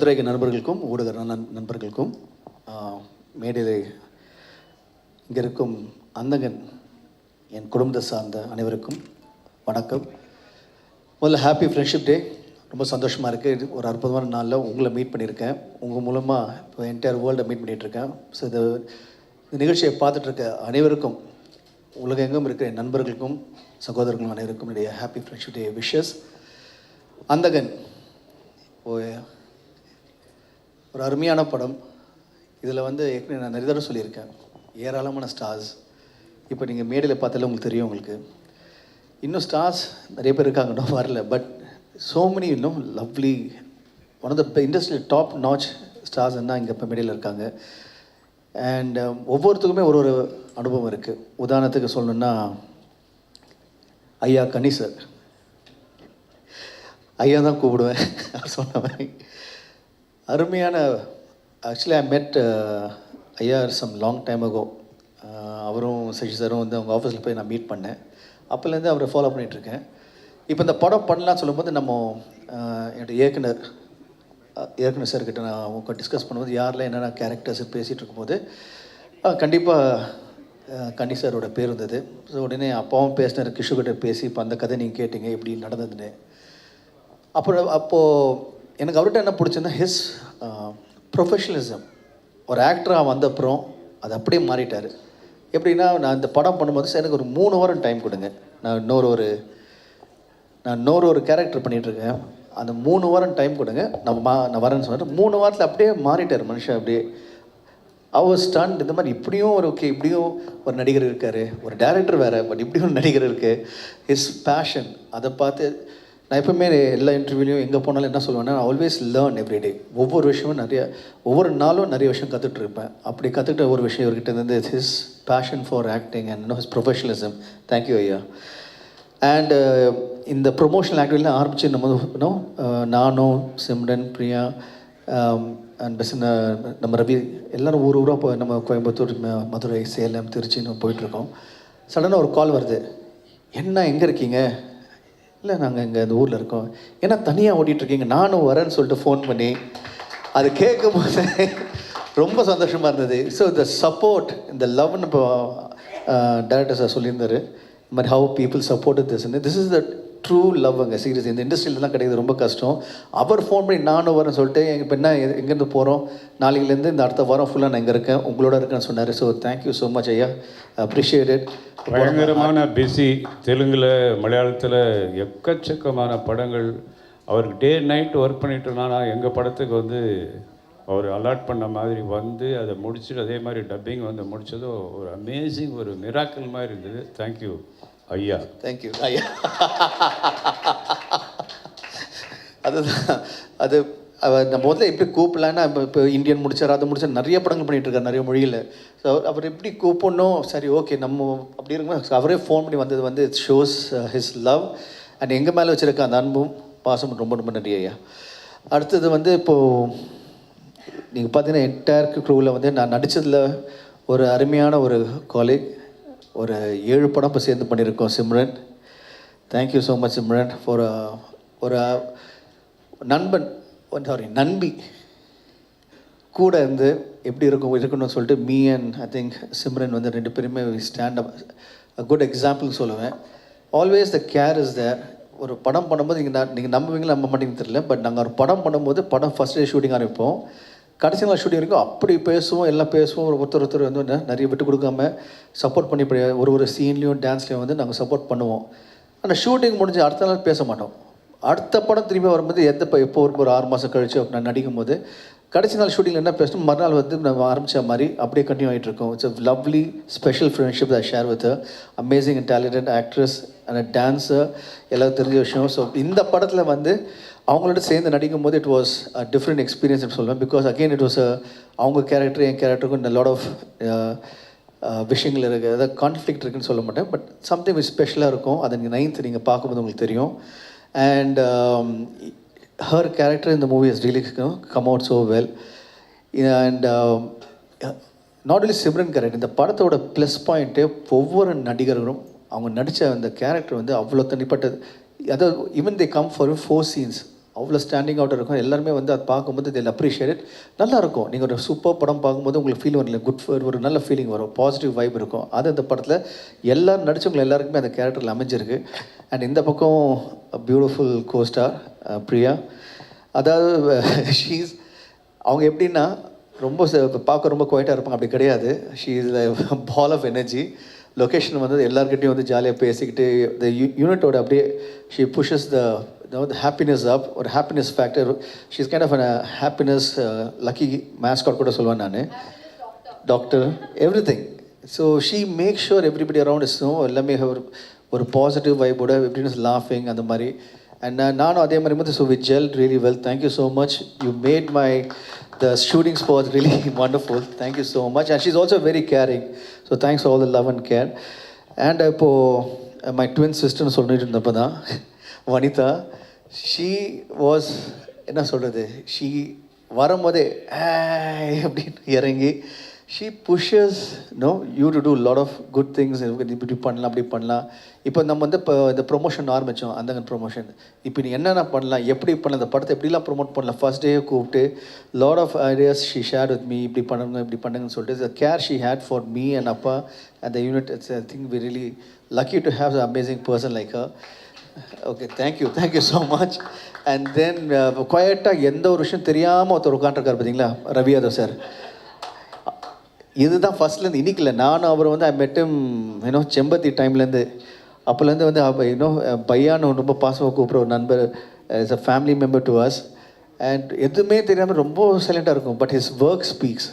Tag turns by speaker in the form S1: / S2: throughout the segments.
S1: மதுரைக்கு நண்பர்களுக்கும் ஊடக நண் நண்பர்களுக்கும் ஆஹ், மேடையில் இங்கே இருக்கும் அந்தகன் என் குடும்பத்தை சார்ந்த அனைவருக்கும் வணக்கம். முதல்ல ஹாப்பி ஃப்ரெண்ட்ஷிப் டே ரொம்ப சந்தோஷமாக இருக்குது ஒரு அற்புதமான நாளில் உங்களை மீட் பண்ணியிருக்கேன். உங்கள் மூலமாக இப்போ என்டையர் வேர்ல்டை மீட் பண்ணிகிட்ருக்கேன் ஸோ இது இந்த நிகழ்ச்சியை பார்த்துட்ருக்க அனைவருக்கும் உலகெங்கும் இருக்கிற என் நண்பர்களுக்கும் சகோதரர்களும் அனைவருக்கும் என்னுடைய ஹாப்பி ஃப்ரெண்ட்ஷிப் டே விஷஸ் அந்தகன் ஓ ஒரு அருமையான படம். இதில் வந்து ஏற்கனவே நான் நிறைய தடவை சொல்லியிருக்கேன். ஏராளமான ஸ்டார்ஸ் இப்போ நீங்கள் மேடையில் பார்த்தாலே உங்களுக்கு தெரியும் உங்களுக்கு. இன்னும் ஸ்டார்ஸ் நிறைய பேர் இருக்காங்கன்னும் வரல. பட் ஸோ மெனி இன்னும் லவ்லி ஒன் ஆஃப் த இண்டஸ்ட்ரியில் டாப் நாச் ஸ்டார்ஸ் தான் இங்கே இப்போ மேடையில் இருக்காங்க. அண்ட் um, ஒவ்வொருத்துக்குமே ஒரு ஒரு அனுபவம் இருக்குது உதாரணத்துக்கு சொல்லணுன்னா ஐயா கனி சார் ஐயா தான் கூப்பிடுவேன். அவர் சொன்ன மாதிரி. அருமையான actually I met IR some long time ago அவரும் சசி சாரும் வந்து அவங்க ஆஃபீஸில் போய் நான் மீட் பண்ணேன். அப்போலேருந்து அவரை ஃபாலோ பண்ணிகிட்ருக்கேன் இப்போ இந்த படம் பண்ணலாம்னு சொல்லும்போது நம்ம uh, என்னோட இயக்குனர் uh, இயக்குனர் இயக்குனர் சார்கிட்ட நான் அவங்க டிஸ்கஸ் பண்ணும்போது யாரில் என்னென்ன கேரக்டர்ஸ் பேசிகிட்டு இருக்கும்போது கண்டிப்பாக கண்டி சாரோட பேர் இருந்தது ஸோ உடனே அப்பாவும் பேசினார் கிஷுகிட்ட பேசி இப்போ அந்த கதை நீங்கள் கேட்டீங்க எப்படி நடந்ததுன்னு. அப்புறம் அப்போது எனக்கு அவர்கிட்ட என்ன பிடிச்சதுன்னா ஹிஸ் ப்ரொஃபஷனலிசம் ஒரு ஆக்டராக வந்த அப்புறம் அது அப்படியே மாறிட்டார். எப்படின்னா நான் இந்த படம் பண்ணும்போது எனக்கு ஒரு மூணு வாரம் டைம் கொடுங்க. நான் இன்னொரு ஒரு நான் இன்னொரு ஒரு கேரக்டர் பண்ணிகிட்ருக்கேன் அந்த மூணு வாரம் டைம் கொடுங்க. நான் மா நான் வரேன்னு சொன்னார். மூணு வாரத்தில் அப்படியே மாறிட்டார் மனுஷன் அப்படியே. அவர் ஸ்டண்ட் இந்த மாதிரி இப்படியும் ஒரு ஓகே இப்படியும் ஒரு நடிகர் இருக்கார். ஒரு டேரக்டர் வேறு பட் இப்படியும் ஒரு நடிகர் இருக்குது ஹிஸ் பேஷன் அதை பார்த்து நான் எப்பவுமே எல்லா இன்டர்வியூலையும் எங்கே போனாலும் என்ன சொல்லுவேன்னா ஆல்வேஸ் லேர்ன் எவ்ரிடே ஒவ்வொரு விஷயமும் நிறைய ஒவ்வொரு நாளும் நிறைய விஷயம் கற்றுட்டு இருப்பேன் அப்படி கற்றுக்கிட்ட ஒரு விஷயம் இவர்கிட்ட இருந்து his passion for acting and no his professionalism thank you ஐயா. அண்டு uh, இந்த ப்ரொமோஷனல் ஆக்டிவிட்டிலாம் ஆரம்பித்து நம்ம uh, நானும் சிம்ரன் பிரியா um, அண்ட் பெஸ் uh, நம்ம ரவி எல்லோரும் ஊர் ஊராக இப்போ நம்ம கோயம்புத்தூர் மதுரை சேலம் திருச்சின்னு போயிட்டுருக்கோம் சடனாக ஒரு கால் வருது. என்ன எங்கே இருக்கீங்க? இல்லை நாங்கள் இங்கே இந்த ஊரில் இருக்கோம். ஏன்னா தனியாக ஓடிட்டுருக்கீங்க. நானும் வரேன்னு சொல்லிட்டு ஃபோன் பண்ணி அது கேட்கும் போது ரொம்ப சந்தோஷமாக இருந்தது. ஸோ இந்த சப்போர்ட் இந்த லவ்னு இப்போ டேரக்டர் சார் சொல்லியிருந்தார். இந்த மாதிரி how people support this this is the true love serious இந்த இண்டஸ்ட்ரியிலலாம் கிடைக்கிறது ரொம்ப கஷ்டம். அவர் ஃபோன் பண்ணி நானும் வரேன் சொல்லிட்டு இப்போ என்ன எங்கேருந்து போகிறோம் நாளைக்குலேருந்து இந்த அடுத்த வாரம் ஃபுல்லாக நான் இங்கே இருக்கேன். உங்களோட இருக்கேன்னு சொன்னார். So thank you so much ஐயா. அப்ரிஷியேட் இட்
S2: பயங்கரமான பிஸி தெலுங்கில் மலையாளத்தில் எக்கச்சக்கமான படங்கள். அவருக்கு டே நைட் ஒர்க் பண்ணிட்டோம்னா எங்கள் படத்துக்கு வந்து அவர் அலாட் பண்ண மாதிரி வந்து அதை முடிச்சுட்டு அதே மாதிரி டப்பிங் வந்து முடித்ததோ ஒரு அமேசிங் ஒரு மிராக்கல் மாதிரி இருந்தது. தேங்க்யூ ஐயா.
S1: தேங்க்யூ ஐயா. அதுதான். அது நம்ம முதல்ல எப்படி கூப்பிடலான்னா இப்போ இப்போ இந்தியன் முடிச்சார் அதை முடிச்சார் நிறைய படங்கள் பண்ணிகிட்டு இருக்காரு நிறைய மொழியில். ஸோ அவர் எப்படி கூப்பிடணும்? சரி ஓகே நம்ம அப்படி இருக்கும்போது அவரே ஃபோன் பண்ணி வந்தது வந்து it shows his uh, love and எங்கள் மேலே வச்சுருக்க அந்த அன்பும் பாசமும் ரொம்ப ரொம்ப நன்றி ஐயா. அடுத்தது வந்து இப்போது நீங்கள் பார்த்தீங்கன்னா என்டையர் க்ரூவில் வந்து நான் நடித்ததில் ஒரு அருமையான ஒரு காலேஜ் ஒரு ஏழு படம் இப்போ சேர்ந்து பண்ணியிருக்கோம் Simran. Thank you so much Simran for uh, ஒரு uh, நண்பன் சாரி நண்பி கூட இருந்து எப்படி இருக்கும் இருக்கணும்னு சொல்லிட்டு me and I think Simran வந்து ரெண்டு பேருமே ஸ்டாண்ட் அப் குட் எக்ஸாம்பிள் சொல்லுவேன். Always the care is there ஒரு படம் பண்ணும்போது நீங்கள் நீங்கள் நம்புவீங்களா நம்ப மாட்டேங்குது தெரியல பட் நாங்கள் ஒரு படம் பண்ணும்போது படம் ஃபஸ்ட் டே ஷூட்டிங் ஆரம்பிப்போம். கடைசி நாள் ஷூட்டிங் இருக்கும் அப்படி பேசுவோம் எல்லாம் பேசுவோம். ஒரு ஒருத்தர் ஒருத்தர் வந்து நிறைய விட்டு கொடுக்காம சப்போர்ட் பண்ணி இப்படி ஒரு ஒரு சீன்லேயும் டான்ஸ்லேயும் வந்து நாங்கள் சப்போர்ட் பண்ணுவோம். ஆனால் ஷூட்டிங் முடிஞ்சு அடுத்த நாள் பேச மாட்டோம். அடுத்த படம் திரும்பி வரும்போது எந்த இப்போ எப்போ ஒரு ஒரு ஆறு மாதம் கழிச்சு நான் நடிக்கும் போது கடைசி நாள் ஷூட்டிங்கில் என்ன பேசணும்? மறுநாள் வந்து நம்ம ஆரம்பித்த மாதிரி அப்படியே கண்டினியூ ஆகிட்டு இருக்கோம். It's a lovely special friendship I share with amazing and talented actress and dancer எல்லாம் தெரிஞ்ச விஷயம். ஸோ இந்த படத்தில் வந்து அவங்களோட சேர்ந்து நடிக்கும் போது it was a different experience சொல்லுவேன். பிகாஸ் அகெயின் இட் வாஸ் அவங்க கேரக்டர் என் கேரக்டருக்கும் லாட் ஆஃப் விஷயங்கள் இருக்குது அதாவது கான்ஃப்ளிக்ட் இருக்குன்னு சொல்ல மாட்டேன். பட் சம்திங் ஸ்பெஷலாக இருக்கும். அதை நீங்கள் நைன்த் நீங்கள் பார்க்கும்போது உங்களுக்கு தெரியும். அண்ட் ஹர் கேரக்டர் இந்த movie is really come out so well and not only Simran character இந்த படத்தோட ப்ளஸ் பாயிண்ட்டு ஒவ்வொரு நடிகர்களும் அவங்க நடித்த அந்த கேரக்டர் வந்து அவ்வளோ தனிப்பட்டது. அதாவது even they come for four scenes அவ்வளோ ஸ்டாண்டிங் அவுட் இருக்கும். எல்லாருமே வந்து அதை பார்க்கும்போது இதில் அப்ரிஷியேட் நல்லா இருக்கும் நீங்கள் ஒரு சூப்பர் படம் பார்க்கும்போது உங்களுக்கு ஃபீல் வரல. குட் ஒரு நல்ல ஃபீலிங் வரும். பாசிட்டிவ் வைப் இருக்கும். அது இந்த படத்தில் எல்லோரும் நடித்தவங்க எல்லாருக்குமே அந்த கேரக்டரில் அமைஞ்சிருக்கு. அண்ட் இந்த பக்கம் பியூட்டிஃபுல் கோஸ்டார் uh, பிரியா. அதாவது ஷீஸ் அவங்க எப்படின்னா ரொம்ப ச- பார்க்க ரொம்ப குவைட்டாக இருப்பாங்க. அப்படி கிடையாது. She is ball of energy location வந்து எல்லாருக்கிட்டையும் வந்து ஜாலியாக பேசிக்கிட்டு இந்த யூனிட்டோட அப்படியே she pushes the the happiness up ஒரு happiness factor she's kind of a happiness lucky mascot கூட சொல்லுவேன் நான். Doctor everything so she make sure everybody around is let எல்லாமே ஒரு ஒரு பாசிட்டிவ் வைபோட எப்படின்னு லாஃபிங் அந்த மாதிரி. அண்ட் நானும் அதே மாதிரி வந்து so we gel really well thank you so much you made my the shooting spot really wonderful thank you so much and she's also very caring so thanks all the love and care and இப்போது my twin சிஸ்டர்னு சொல்லிட்டு இருந்தப்போ தான் Vanitha she was என்ன சொல்கிறது she வரும்போதே அப்படின்னு இறங்கி she pushes no you to do lot of good things இப்படி பண்ணலாம் அப்படி பண்ணலாம். இப்போ நம்ம வந்து இப்போ இந்த ப்ரொமோஷன் ஆரம்பித்தோம் அந்த ப்ரொமோஷன் இப்போ நீ என்னென்ன பண்ணலாம் எப்படி பண்ணலாம் இந்த படத்தை எப்படிலாம் ப்ரொமோட் பண்ணலாம் ஃபர்ஸ்ட் டே கூப்பிட்டு lot of ideas she share with me இப்படி பண்ணுங்க இப்படி பண்ணுங்கன்னு சொல்லிட்டு care she had for me and அப்பா அந்த unit it's I think we really lucky to have a amazing person like her okay thank you thank you so much and then குவாய்ட்டாக எந்த ஒரு விஷயம் தெரியாமல் ஒருத்தர் உட்காண்ட்ருக்கார் பார்த்தீங்களா ரவி யாதவ் சார் இதுதான் ஃபர்ஸ்ட்லேருந்து இன்னைக்கு இல்லை நானும் அவர் வந்து ஐ மெட்டும் ஏன்னோ செம்பத்தி டைம்லேருந்து அப்போலேருந்து வந்து இன்னும் பையான்னு ரொம்ப பாசமாக கூப்பிட்ற ஒரு நண்பர் is a family member to us and எதுவுமே தெரியாமல் ரொம்ப சைலண்ட்டாக இருக்கும் பட் ஹிஸ் ஒர்க் ஸ்பீக்ஸ்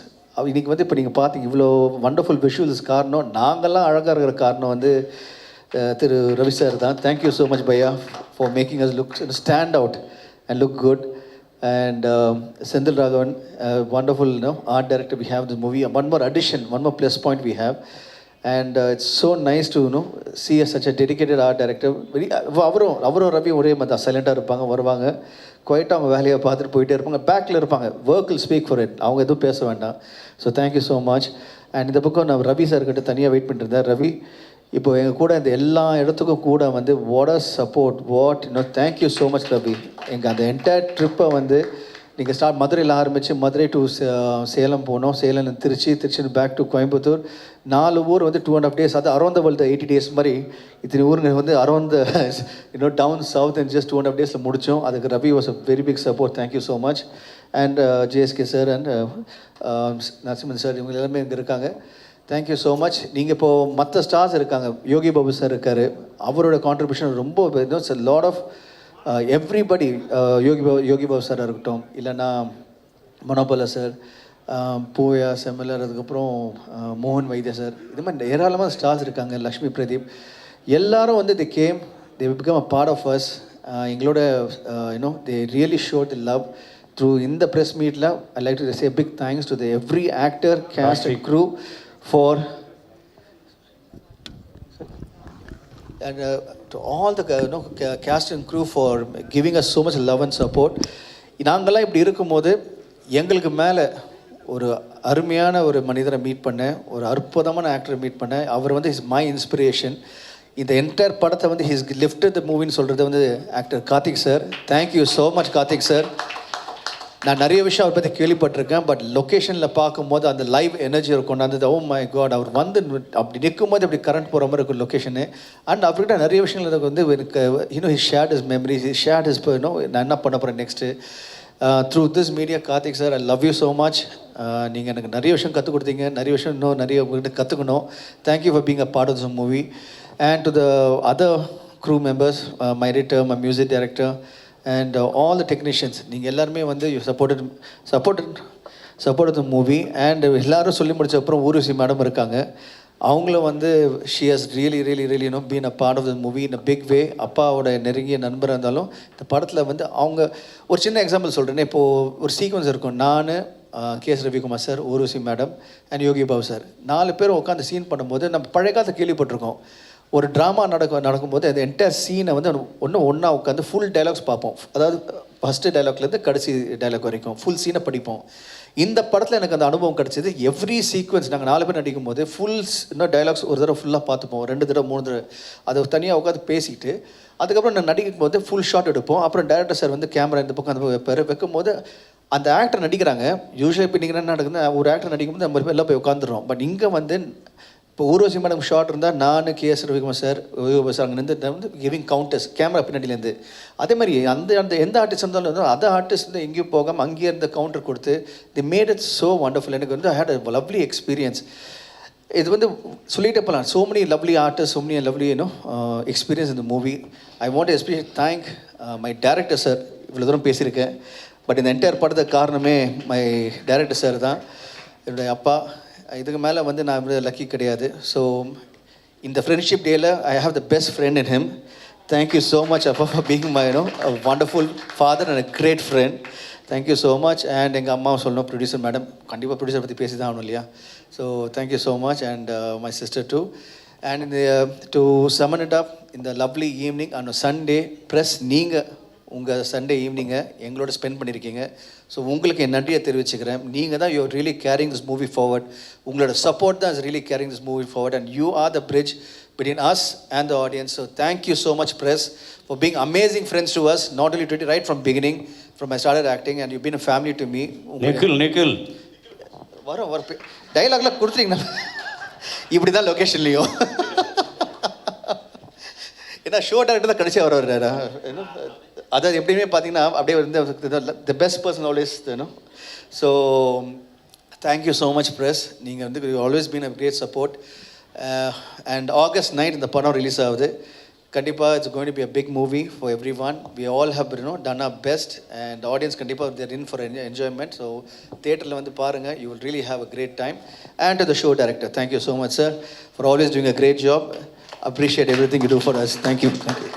S1: இன்னைக்கு வந்து இப்போ நீங்கள் பார்த்தீங்க இவ்வளோ வண்டர்ஃபுல் விஷுவல்ஸ் காரணம் நாங்கள்லாம் அழகாக இருக்கிற காரணம் வந்து திரு ரவி சார் தான் thank you so much Bhaiya for making us look stand out and look good and Senthil Raghavan wonderful no art director we have director movie one more addition one more plus point we have and it's so nice to know C S such a dedicated art director very அவரும் அவரும் ரவி ஒரே மாதிரி தான் சைலண்டாக இருப்பாங்க வருவாங்க குவைட்டாக அவங்க வேலையை பார்த்துட்டு போயிட்டே இருப்பாங்க. பேக்கில் இருப்பாங்க. ஒர்க்கில் ஸ்பீக் ஃபார் இட் அவங்க எதுவும் பேச வேண்டாம். So thank you so much and இந்த பக்கம் நான் ரவி சார் கிட்ட தனியாக வெயிட் பண்ணிட்டு இருந்தேன். ரவி இப்போ எங்கள் கூட இந்த எல்லா இடத்துக்கும் கூட வந்து வாட் ஆர் சப்போர்ட் வாட் இன்னும் thank you so much Ravi எங்கள் அந்த என்டையர் ட்ரிப்பை வந்து நீங்கள் ஸ்டார்ட் மதுரையில் ஆரம்பித்து மதுரை டு uh, சேலம் போனோம். Salem Trichy Trichy back to Coimbatore. நாலு ஊர் வந்து டூ அண்ட் ஆஃப் டேஸ் அது அரௌண்ட் வேர்ல்டு எயிட்டி டேஸ் மாதிரி இத்தனை ஊருங்க வந்து அரௌண்ட் இன்னும் down south and just two and half டேஸில் முடித்தோம் அதுக்கு Ravi was a very big support thank you so much and JSK sir and Narasimhan sir இவங்க எல்லாமே இங்கே இருக்காங்க. தேங்க்யூ ஸோ மச் நீங்கள் இப்போது மற்ற ஸ்டார்ஸ் இருக்காங்க. யோகி பாபு சார் இருக்கார். அவரோட கான்ட்ரிபியூஷன் ரொம்ப lot of everybody Yogi Babu Yogi Babu sir இருக்கட்டும். இல்லைன்னா மனோபல சார் பூயா செம்மலர் அதுக்கப்புறம் அஹ், மோகன் வைத்திய சார் இது மாதிரி ஏராளமான ஸ்டார்ஸ் இருக்காங்க. லக்ஷ்மி பிரதீப். எல்லாரும் வந்து they came they become a part of us எங்களோட you know they really show the love through இந்த ப்ரெஸ் மீட்டில் I like to say big thanks to the every actor cast and crew for and uh, to all the uh, you know, cast and crew for giving us so much love and support. நாங்கள்லாம் இப்படி இருக்கும்போது எங்களுக்கு மேலே ஒரு அருமையான ஒரு மனிதரை meet பண்ணேன் ஒரு அற்புதமான ஆக்டரை மீட் பண்ணேன் அவர் வந்து இஸ் மை இன்ஸ்பிரேஷன் இந்த என்டையர் படத்தை வந்து ஹிஸ் லிஃப்ட் த மூவின்னு சொல்கிறது வந்து actor Karthik sir thank you so much Karthik sir நான் நிறைய விஷயம் அவர் பற்றி கேள்விப்பட்டிருக்கேன் பட் லொக்கேஷனில் பார்க்கும்போது அந்த லைவ் எனர்ஜி கொண்டாந்து ஓ oh மை காட் அவர் வந்து அப்படி நிற்கும் போது அப்படி கரண்ட் போகிற மாதிரி இருக்கும் லொக்கேஷனு அண்ட் அவர்கிட்ட நிறைய விஷயங்கள் எனக்கு வந்து எனக்கு you know he shared is memories he shared is இன்னும் நான் என்ன பண்ண போகிறேன் next through this media Karthik sir I love you so much நீங்கள் எனக்கு நிறைய விஷயம் கற்றுக் கொடுத்தீங்க. நிறைய விஷயம் இன்னும் நிறைய உங்கள்கிட்ட கற்றுக்கணும் thank you for being a part of this movie and to the other crew members my my my music director and all the technicians நீங்கள் எல்லாருமே வந்து you support support the movie and எல்லாரும் சொல்லி முடிச்ச அப்புறம் ஊர்வசி மேடம் இருக்காங்க. அவங்களும் வந்து she has really really really no been a part of the movie in a big way அப்பாவோட நெருங்கிய நண்பராக இருந்தாலும் இந்த படத்தில் வந்து அவங்க ஒரு சின்ன எக்ஸாம்பிள் சொல்கிறேன் இப்போது ஒரு சீக்வன்ஸ் இருக்கும். நான் K S Ravikumar sir Urvashi madam and Yogi Babu sir நாலு பேர் உட்காந்து சீன் பண்ணும்போது நம்ம பழைய காலத்தை கேள்விப்பட்டிருக்கோம். ஒரு ட்ராமா நடக்க நடக்கும்போது அந்த என்டையர் சீனை வந்து ஒன்று ஒன்றா உட்காந்து ஃபுல் டைலாக்ஸ் பார்ப்போம். அதாவது ஃபஸ்ட்டு டைலாக்லேருந்து கடைசி டைலாக் வரைக்கும் ஃபுல் சீனை படிப்போம். இந்த படத்தில் எனக்கு அந்த அனுபவம் கிடச்சிது எவ்ரி சீக்வன்ஸ் நாங்கள் நாலு பேர் நடிக்கும் போது ஃபுல் இன்னும் டைலாக்ஸ் ஒரு தடவை ஃபுல்லாக பார்த்துப்போம். ரெண்டு தடவை மூணு தடவை. அதை தனியாக உட்காந்து பேசிட்டு அதுக்கப்புறம் நான் நடிக்கும் போது ஃபுல் ஷாட் எடுப்போம். அப்புறம் டேரக்டர் சார் வந்து கேமரா இந்த பக்கம் அந்த பக்கம் வைப்பாரு. வைக்கும்போது அந்த ஆக்டர் நடிக்கிறாங்க. யூஸ்வலாக இப்போ நீங்கள் என்ன நடக்குதுன்னா ஒரு ஆக்டர் நடிக்கும்போது நம்ம எல்லாம் போய் உட்காந்துடுறோம் பட் இங்கே வந்து இப்போ ஊர்வசி மேடம் ஷார்ட் இருந்தால் நான் K S Ravikumar sir Yoga sir அங்கே நின்று வந்து கிவிங் கவுண்டர்ஸ் கேமரா பின்னாடிலேருந்து அதே மாதிரி அந்த அந்த எந்த ஆர்டிஸ்ட் இருந்தாலும் அந்த அதர் ஆர்டிஸ்ட் வந்து எங்கேயும் போகாமல் அங்கேயே இருந்த கவுண்டர் கொடுத்து they made it so wonderful எனக்கு வந்து I had a lovely experience இது வந்து சொல்லிகிட்டே போகலாம் so many lovely artist so many lovely you know experience இந்த movie I want especially thank my director sir இவ்வளோ தூரம் பேசியிருக்கேன். பட் இந்த என்டையர் படத்துக்கு காரணமே மை டேரக்டர் சார் தான். என்னுடைய அப்பா இதுக்கு மேலே வந்து நான் லக்கி கிடையாது. ஸோ இந்த ஃப்ரெண்ட்ஷிப் டேயில் I have the best friend in him thank you so much அப்பா for being my no wonderful father and great friend thank you so much and எங்கள் அம்மாவும் சொல்லணும் ப்ரொடியூசர் மேடம் கண்டிப்பாக ப்ரொடியூசர் பற்றி பேசி தான் ஆகணும் இல்லையா? So thank you so much and my sister too and to sum it up இந்த lovely evening and Sunday plus நீங்கள் உங்கள் சண்டே ஈவினிங்கை எங்களோட ஸ்பெண்ட் பண்ணியிருக்கீங்க ஸோ உங்களுக்கு என் நன்றியை தெரிவிச்சுக்கிறேன். நீங்கள் தான் you are really caring this movie forward உங்களோட சப்போர்ட் தான் is really caring this movie forward and you are the bridge us and the audience. So thank you so much, press, for being amazing friends to us, not only today, right from beginning, from I started acting, and you've been a family to me.
S2: Nikhil Nikhil.
S1: வரும் வர டைலாக்லாம் கொடுத்துட்டீங்கன்னா இப்படி தான் லொக்கேஷன்லேயும் ஏன்னா show director தான் கடைசியாக வர வர்றாரு அதாவது எப்படியுமே பார்த்தீங்கன்னா அப்படியே வந்து the best person always you know so thank you so much press நீங்கள் வந்து always been a great support and August night இந்த படம் ரிலீஸ் ஆகுது. கண்டிப்பாக it's going be a big movie for everyone we all have you know done a best and audience கண்டிப்பாக there in for enjoyment so தேட்டரில் வந்து பாருங்கள் you will really have a great time and to the show director thank you so much sir for always doing a great job appreciate everything you do for us thank you thank you